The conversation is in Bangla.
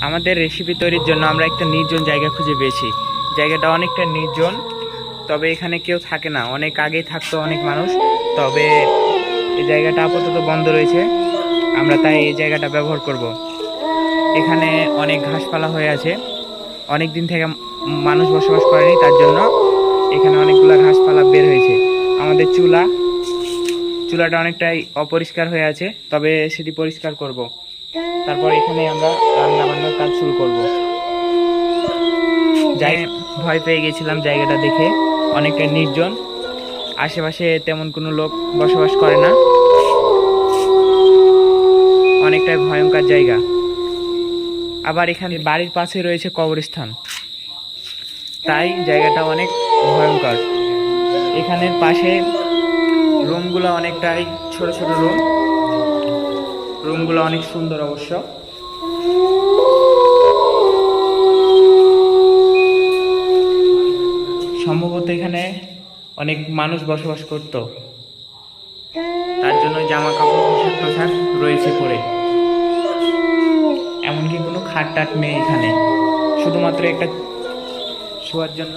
আমাদের রেসিপি তৈরির জন্য আমরা একটা নির্জন জায়গা খুঁজে পেয়েছি। জায়গাটা অনেকটা নির্জন, তবে এখানে কেউ থাকে না। অনেক আগেই থাকতো অনেক মানুষ, তবে এই জায়গাটা আপাতত বন্ধ রয়েছে। আমরা তাই এই জায়গাটা ব্যবহার করব। এখানে অনেক ঘাসপালা হয়ে আছে। অনেক দিন থেকে মানুষ বসবাস করেনি, তার জন্য এখানে অনেকগুলো ঘাসপালা বের হয়েছে। আমাদের চুলা, চুলাটা অনেকটাই অপরিষ্কার হয়ে আছে, তবে সেটি পরিষ্কার করব। তারপর এখানে আমরা রান্না বান্নার কাজ শুরু করব। যাই, ভয় পেয়ে গেছিলাম জায়গাটা দেখে। অনেকটা নির্জন। আশেপাশে তেমন কোনো লোক বসবাস করে না। অনেকটাই ভয়ঙ্কর জায়গা। আবার এখানে বাড়ির পাশে রয়েছে কবরস্থান। তাই জায়গাটা অনেক ভয়ঙ্কর। এখানের পাশে রুমগুলো অনেকটাই ছোট ছোট রুম। রুমগুলো অনেক সুন্দর অবশ্য। সম্ভবত এখানে অনেক মানুষ বসবাস করত। তার জন্য জামা কাপড় পোশাক রয়েছে পরে। এমনকি কোনো খাট টাট নেই এখানে। শুধুমাত্র একটা শোয়ার জন্য।